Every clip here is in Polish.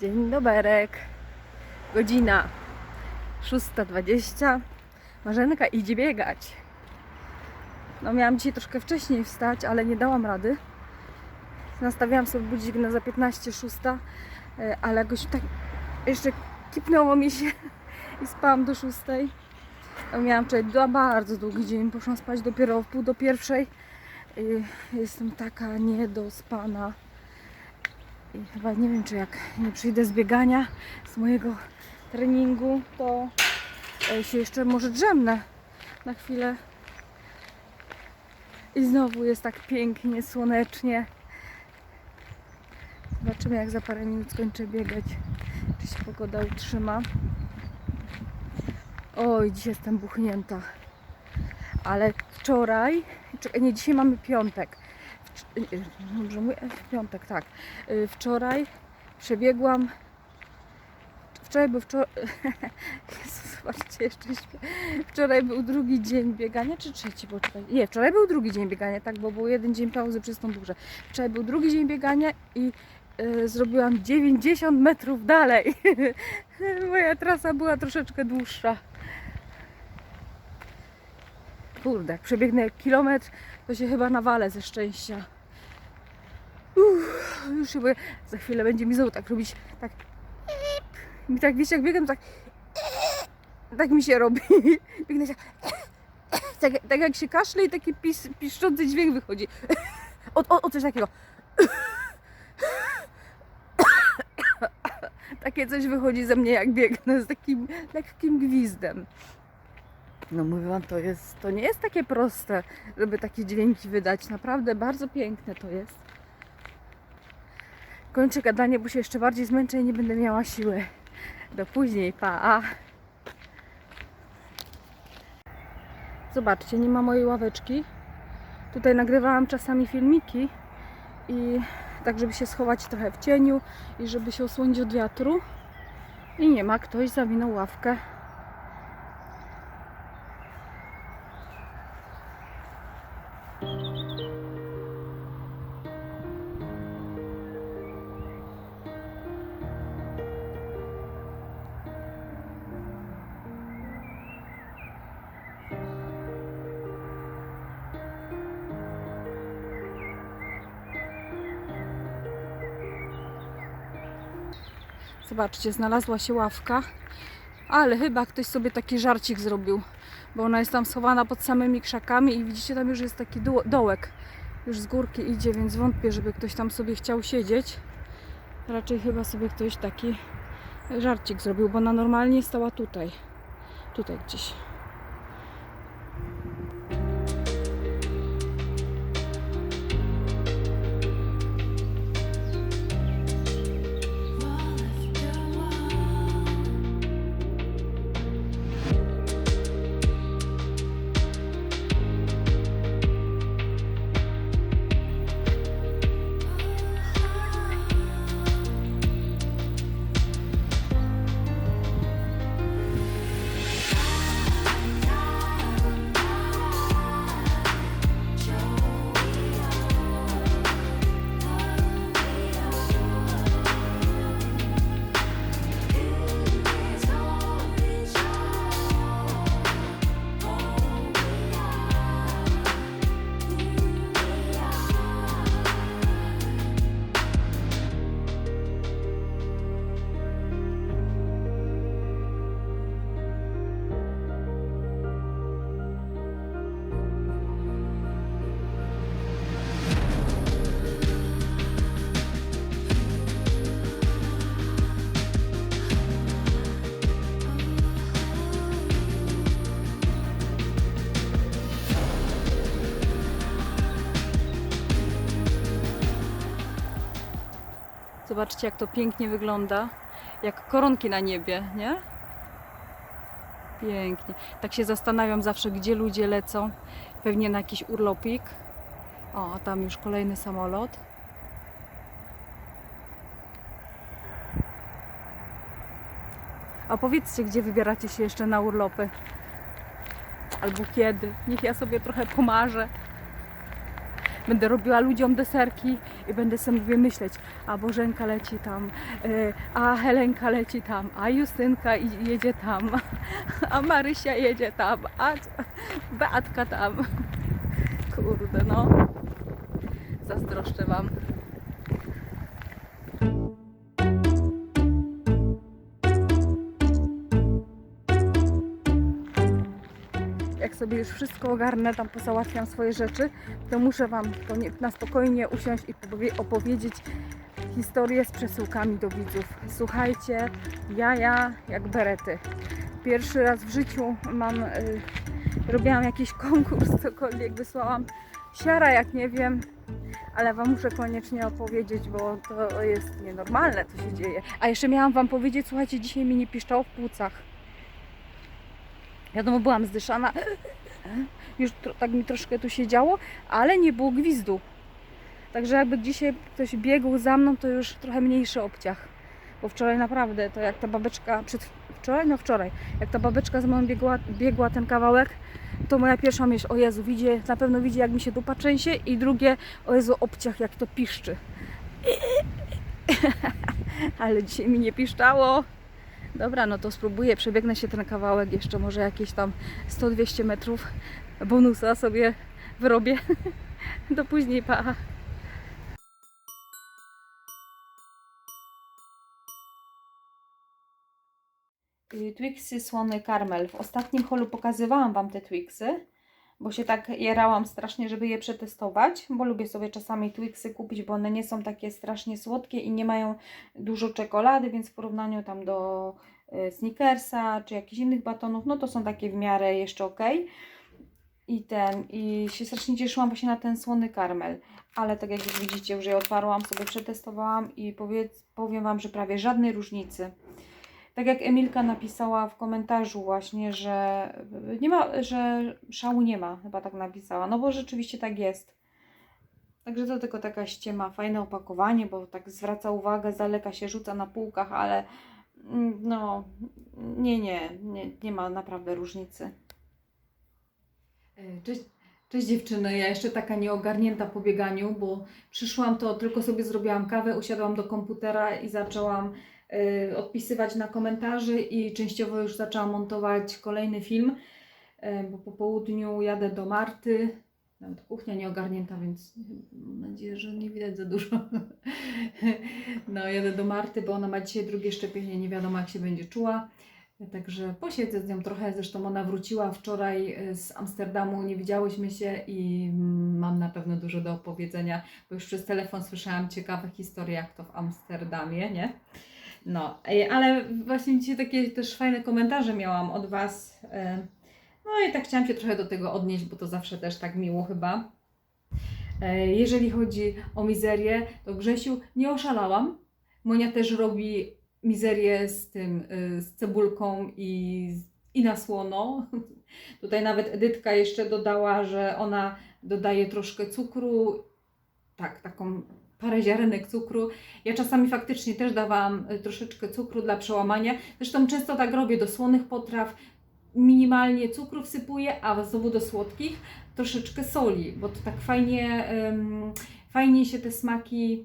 Dzień doberek. Godzina 6.20. Marzenka idzie biegać. No miałam dzisiaj troszkę wcześniej wstać, ale nie dałam rady. Nastawiałam sobie budzik na za 15.06, e, ale jakoś tak jeszcze kipnęło mi się i spałam do 6.00. Miałam wczoraj bardzo długi dzień, poszłam spać dopiero w pół do pierwszej. I jestem taka niedospana. I chyba nie wiem, czy jak nie przyjdę z biegania, z mojego treningu, to e, się jeszcze może drzemnę na chwilę. I znowu jest tak pięknie, słonecznie. Zobaczymy, jak za parę minut skończę biegać, czy się pogoda utrzyma. Oj, dzisiaj jestem buchnięta. Ale wczoraj, nie, dzisiaj mamy piątek. Dobrze mówię? W piątek, tak. Y, Wczoraj przebiegłam. Wczoraj był wczoraj. Jezus, zobaczcie, jeszcze śpię. Wczoraj był drugi dzień biegania, czy trzeci? Poczekaj. Nie, wczoraj był drugi dzień biegania, tak, bo był jeden dzień pauzy przez tą burzę. Wczoraj był drugi dzień biegania i y, zrobiłam 90 metrów dalej. Moja trasa była troszeczkę dłuższa. Kurde, jak przebiegnę kilometr, to się chyba nawalę ze szczęścia. Uff, już się boję. Za chwilę będzie mi znowu tak robić, tak mi tak, wiecie, jak biegam, tak tak mi się robi. Biegnę tak, tak, tak jak się kaszle i taki pis, piszczący dźwięk wychodzi. O, o, o coś takiego. Takie coś wychodzi ze mnie jak biegnę z takim lekkim gwizdem. No mówię wam, to jest, to nie jest takie proste, żeby takie dźwięki wydać. Naprawdę bardzo piękne to jest. Kończę gadanie, bo się jeszcze bardziej zmęczę i nie będę miała siły. Do później, pa. Zobaczcie, nie ma mojej ławeczki. Tutaj nagrywałam czasami filmiki i tak, żeby się schować trochę w cieniu i żeby się osłonić od wiatru. I nie ma, ktoś zawinął ławkę. Zobaczcie, znalazła się ławka, ale chyba ktoś sobie taki żarcik zrobił, bo ona jest tam schowana pod samymi krzakami i widzicie, tam już jest taki do- dołek, już z górki idzie, więc wątpię, żeby ktoś tam sobie chciał siedzieć. Raczej chyba sobie ktoś taki żarcik zrobił, bo ona normalnie stała tutaj, tutaj gdzieś. Zobaczcie, jak to pięknie wygląda. Jak koronki na niebie, nie? Pięknie. Tak się zastanawiam zawsze, gdzie ludzie lecą. Pewnie na jakiś urlopik. O, tam już kolejny samolot. A powiedzcie, gdzie wybieracie się jeszcze na urlopy? Albo kiedy? Niech ja sobie trochę pomarzę. Będę robiła ludziom deserki i będę sobie myśleć, a Bożenka leci tam, y, a Helenka leci tam, a Justynka jedzie tam, a Marysia jedzie tam, a Beatka tam. Kurde no. Zazdroszczę Wam. Jak sobie już wszystko ogarnę, tam pozałatwiam swoje rzeczy, to muszę Wam to nie- na spokojnie usiąść i powie- opowiedzieć historię z przesyłkami do widzów. Słuchajcie, jaja jak berety. Pierwszy raz w życiu mam, y, robiłam jakiś konkurs, cokolwiek wysłałam. Siara jak nie wiem, ale Wam muszę koniecznie opowiedzieć, bo to jest nienormalne, co się dzieje. A jeszcze miałam Wam powiedzieć, słuchajcie, dzisiaj mi nie piszczało w płucach. Wiadomo, byłam zdyszana. Już tak mi troszkę tu się działo, ale nie było gwizdu. Także jakby dzisiaj ktoś biegł za mną, to już trochę mniejszy obciach. Bo wczoraj naprawdę, to jak ta babeczka, przed, wczoraj? No wczoraj, jak ta babeczka z mną biegła, biegła ten kawałek, to moja pierwsza myśl, o Jezu, widzi, na pewno widzi jak mi się dupa trzęsie i drugie, o Jezu, obciach jak to piszczy. Ale dzisiaj mi nie piszczało. Dobra, no to spróbuję, przebiegnę się ten kawałek, jeszcze może jakieś tam 100-200 metrów bonusa sobie wyrobię. Do później, pa. Y, Twixy słony karmel. W ostatnim holu pokazywałam Wam te Twixy, bo się tak jarałam strasznie, żeby je przetestować, bo lubię sobie czasami Twixy kupić, bo one nie są takie strasznie słodkie i nie mają dużo czekolady, więc w porównaniu tam do y, Snickersa czy jakichś innych batonów, no to są takie w miarę jeszcze ok. I ten, i się strasznie cieszyłam właśnie na ten słony karmel, ale tak jak widzicie, już je otwarłam, sobie przetestowałam i powiedz, powiem Wam, że prawie żadnej różnicy. Tak jak Emilka napisała w komentarzu właśnie, że nie ma, że szału nie ma, chyba tak napisała, no bo rzeczywiście tak jest. Także to tylko taka ściema, fajne opakowanie, bo tak zwraca uwagę, z daleka się rzuca na półkach, ale mm, no nie, nie, nie, nie ma naprawdę różnicy. E, Cześć, cześć dziewczyny, ja jeszcze taka nieogarnięta po bieganiu, bo przyszłam to tylko sobie zrobiłam kawę, usiadłam do komputera i zaczęłam odpisywać na komentarze i częściowo już zaczęłam montować kolejny film, y, bo po południu jadę do Marty. Nawet kuchnia nieogarnięta, więc mam nadzieję, że nie widać za dużo. No, jadę do Marty, bo ona ma dzisiaj drugie szczepienie, nie wiadomo jak się będzie czuła. Także posiedzę z nią trochę, zresztą ona wróciła wczoraj y, z Amsterdamu, nie widziałyśmy się i mam na pewno dużo do opowiedzenia, bo już przez telefon słyszałam ciekawe historie, jak to w Amsterdamie, nie? No, ej, ale właśnie dzisiaj takie też fajne komentarze miałam od Was. y, No i tak chciałam się trochę do tego odnieść, bo to zawsze też tak miło chyba. E, Jeżeli chodzi o mizerię, to Grzesiu nie oszalałam. Monia też robi mizerię z tym, z cebulką i, i na słono. Tutaj nawet Edytka jeszcze dodała, że ona dodaje troszkę cukru, tak, taką parę ziarenek cukru. Ja czasami faktycznie też dawałam y, troszeczkę cukru dla przełamania. Zresztą często tak robię do słonych potraw. Minimalnie cukru wsypuję, a znowu do słodkich troszeczkę soli, bo to tak fajnie, ym, fajnie się te smaki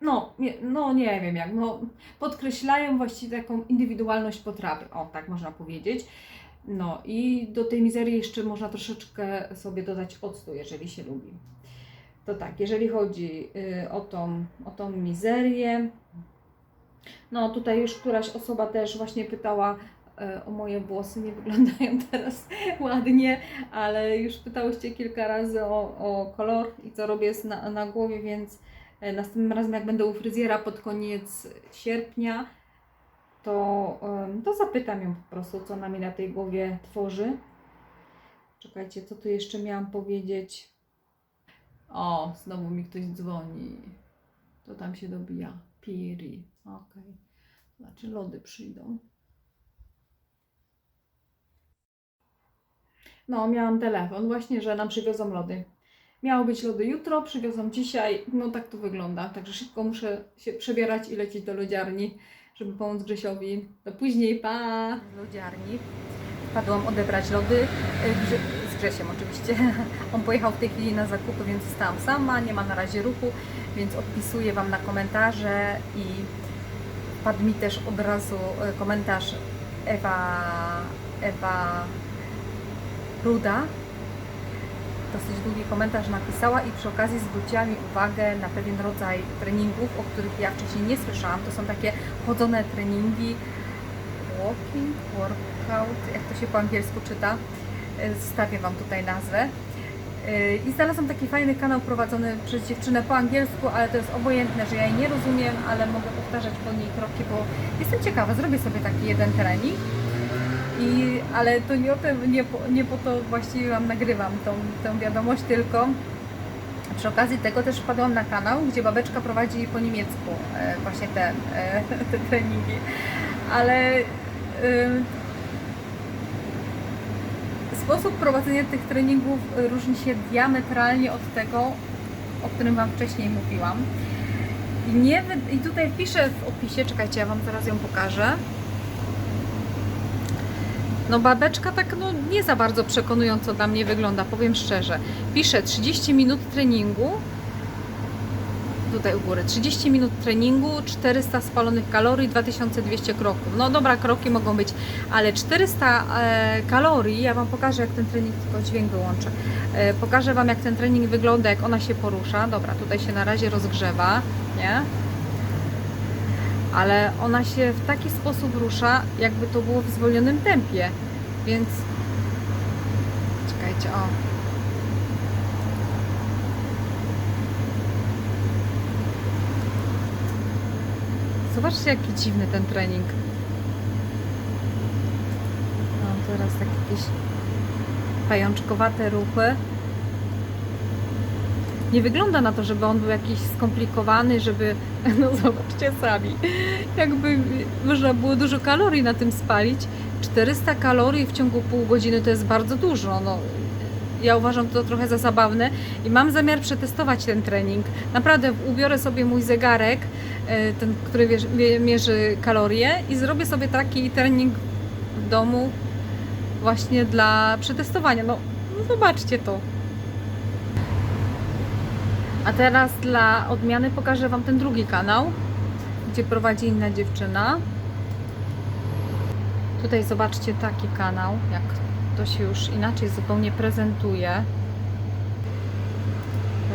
no, nie, no nie wiem jak, no podkreślają właściwie taką indywidualność potrawy, o tak można powiedzieć. No i do tej mizerii jeszcze można troszeczkę sobie dodać octu, jeżeli się lubi. To tak, jeżeli chodzi y, o, tą, o tą mizerię, no tutaj już któraś osoba też właśnie pytała y, o moje włosy, nie wyglądają teraz ładnie, ale już pytałyście kilka razy o, o kolor i co robię na, na głowie, więc E, Następnym razem, jak będę u fryzjera pod koniec sierpnia, to, to zapytam ją po prostu, co ona mi na tej głowie tworzy. Czekajcie, co tu jeszcze miałam powiedzieć? O, znowu mi ktoś dzwoni. To tam się dobija. Piri. Okej. Znaczy lody przyjdą. No, miałam telefon właśnie, że nam przywiozą lody. Miało być lody jutro, przywiozą dzisiaj. No tak to wygląda. Także szybko muszę się przebierać i lecieć do lodziarni, żeby pomóc Grzesiowi. Do później, pa! Z lodziarni. Wpadłam odebrać lody. Grzesiem oczywiście. On pojechał w tej chwili na zakupy, więc zostałam sama, nie ma na razie ruchu, więc odpisuję Wam na komentarze i wpadł mi też od razu e, komentarz Ewa, Ewa Ruda. Dosyć długi komentarz napisała i przy okazji zwróciła mi uwagę na pewien rodzaj treningów, o których ja wcześniej nie słyszałam. To są takie chodzone treningi, walking, workout, jak to się po angielsku czyta. E, Zostawię Wam tutaj nazwę. E, I znalazłam taki fajny kanał prowadzony przez dziewczynę po angielsku, ale to jest obojętne, że ja jej nie rozumiem, ale mogę powtarzać po niej kroki, bo jestem ciekawa, zrobię sobie taki jeden trening. I, ale to nie, o tym, nie, po, nie po to właściwie Wam nagrywam tą, tą wiadomość, tylko przy okazji tego też wpadłam na kanał, gdzie babeczka prowadzi po niemiecku e, właśnie te, te treningi. Ale sposób prowadzenia tych treningów różni się diametralnie od tego, o którym Wam wcześniej mówiłam. I, nie, I tutaj piszę w opisie, czekajcie, ja Wam zaraz ją pokażę. No babeczka tak no, nie za bardzo przekonująco dla mnie wygląda, powiem szczerze. Pisze 30 minut treningu, tutaj u góry, 30 minut treningu, 400 spalonych kalorii, 2200 kroków. No dobra, kroki mogą być, ale 400 e, kalorii, ja Wam pokażę jak ten trening, tylko dźwięk wyłączę. E, pokażę Wam jak ten trening wygląda, jak ona się porusza. Dobra, tutaj się na razie rozgrzewa, nie? ale ona się w taki sposób rusza, jakby to było w zwolnionym tempie. Więc czekajcie, o. Zobaczcie, jaki dziwny ten trening. No, teraz tak jakieś pajączkowate ruchy. Nie wygląda na to, żeby on był jakiś skomplikowany, żeby, no zobaczcie sami, jakby można było dużo kalorii na tym spalić. 400 kalorii w ciągu pół godziny to jest bardzo dużo. No, ja uważam to trochę za zabawne i mam zamiar przetestować ten trening. Naprawdę ubiorę sobie mój zegarek, ten, który mierzy kalorie i zrobię sobie taki trening w domu właśnie dla przetestowania. No, no zobaczcie to. A teraz dla odmiany pokażę Wam ten drugi kanał, gdzie prowadzi inna dziewczyna. Tutaj zobaczcie taki kanał, jak to się już inaczej zupełnie prezentuje.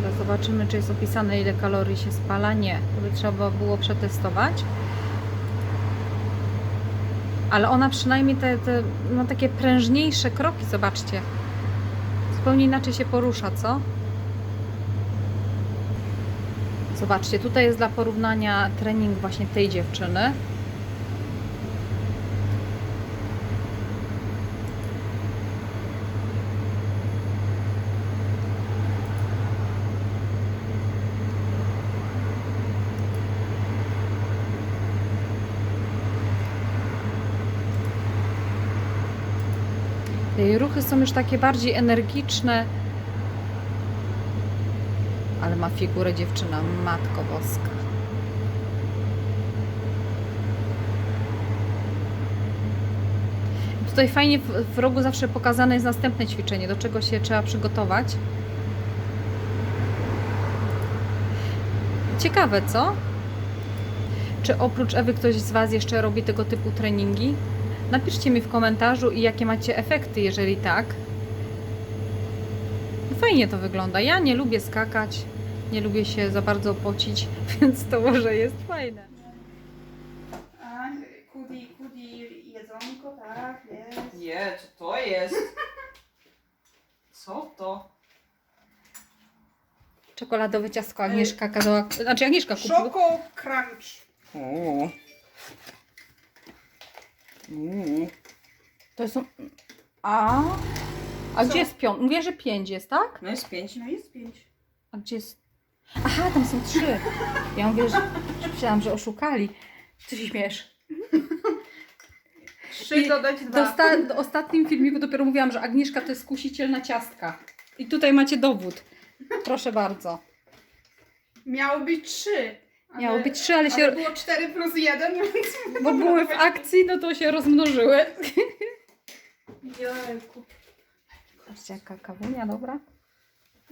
Teraz zobaczymy, czy jest opisane, ile kalorii się spala. Nie, to by trzeba było przetestować. Ale ona przynajmniej te, te no, takie prężniejsze kroki, zobaczcie. Zupełnie inaczej się porusza, co? Zobaczcie, tutaj jest dla porównania trening właśnie tej dziewczyny. Jej ruchy są już takie bardziej energiczne. Ale ma figurę dziewczyna, matko boska. Tutaj fajnie w, rogu zawsze pokazane jest następne ćwiczenie, do czego się trzeba przygotować. Ciekawe, co? Czy oprócz Ewy ktoś z Was jeszcze robi tego typu treningi? Napiszcie mi w komentarzu i jakie macie efekty, jeżeli tak. Fajnie to wygląda. Ja nie lubię skakać, nie lubię się za bardzo pocić, więc to może jest fajne. A, kudi, kudi jedzonko, tak, jest. Nie, co to jest? Co to? Czekoladowe ciastko Agnieszka kazała, znaczy Agnieszka kupiła. Szoko crunch. Uuu. Uuu. To są... A? A Co? gdzie jest piąt? Mówię, że pięć jest, tak? No jest pięć. No jest pięć. A gdzie jest... Aha, tam są trzy. Ja mówię, że myślałam, że oszukali. Co się śmiesz? Trzy I dodać dwa. osta- w ostatnim filmiku dopiero mówiłam, że Agnieszka to jest kusiciel na ciastka. I tutaj macie dowód. Proszę bardzo. Miało być trzy. Ale- Miało być trzy, ale Ale się... było cztery plus jeden, więc... Bo były w akcji, no to się rozmnożyły. Jejku. Patrzcie, jaka kawunia, dobra.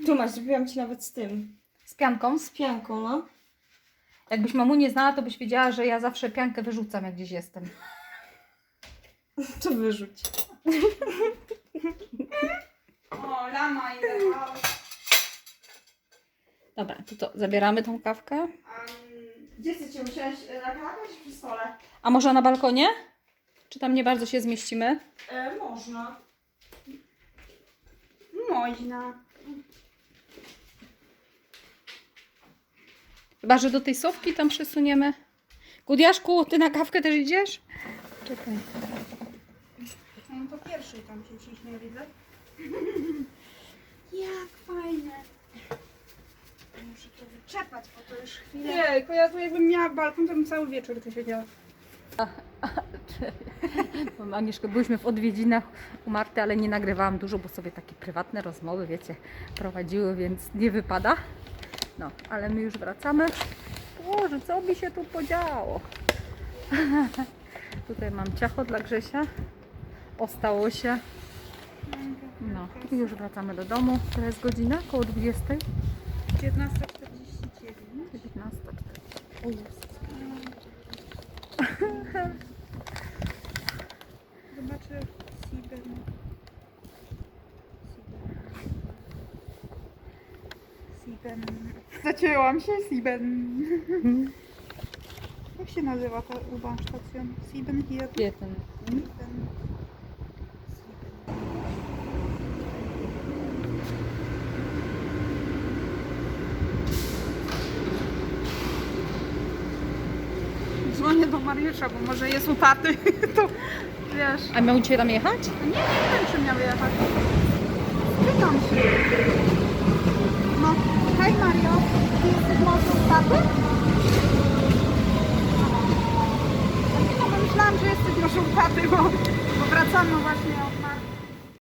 Tu masz, zrobiłam ci nawet z tym. Z pianką. Z pianką, no. Jakbyś mamu nie znała, to byś wiedziała, że ja zawsze piankę wyrzucam, jak gdzieś jestem. To wyrzuć. O, lama house. Dobra, to, to zabieramy tą kawkę. Um, gdzie chcecie usiąść? Na kanapie czy przy stole? A może na balkonie? Czy tam nie bardzo się zmieścimy? E, można. Można. Chyba, że do tej sofki tam przesuniemy. Gudiaszku, ty na kawkę też idziesz? Czekaj. No to pierwszy tam się ciśnie, widzę. Jak fajne. Muszę to wyczepać, bo to już chwilę... Nie, tylko ja tu jakbym miała balkon, to bym cały wieczór tu siedziała. Mam Agnieszkę, byliśmy w odwiedzinach u Marty, ale nie nagrywałam dużo, bo sobie takie prywatne rozmowy, wiecie, prowadziły, więc nie wypada. No, ale my już wracamy. Boże, co by się tu podziało? Tutaj mam ciacho dla Grzesia. Ostało się. No, i już wracamy do domu. To jest godzina, około 20. 19.49. 19. O jest. Zobaczę Siben. Siben. Zacięłam się, Siben. Jak się nazywa ta U-Bahn-Station? Sieben hier? Jeden. Sieben. Dzwonię do Mariusza, bo może jest u taty, to wiesz. A miał dzisiaj tam jechać? Nie, nie wiem, czy miał jechać. Pytam się. No, hej Mario, ty jesteś mocno u taty? No, myślałam, że jesteś już u taty, bo, bo wracamy właśnie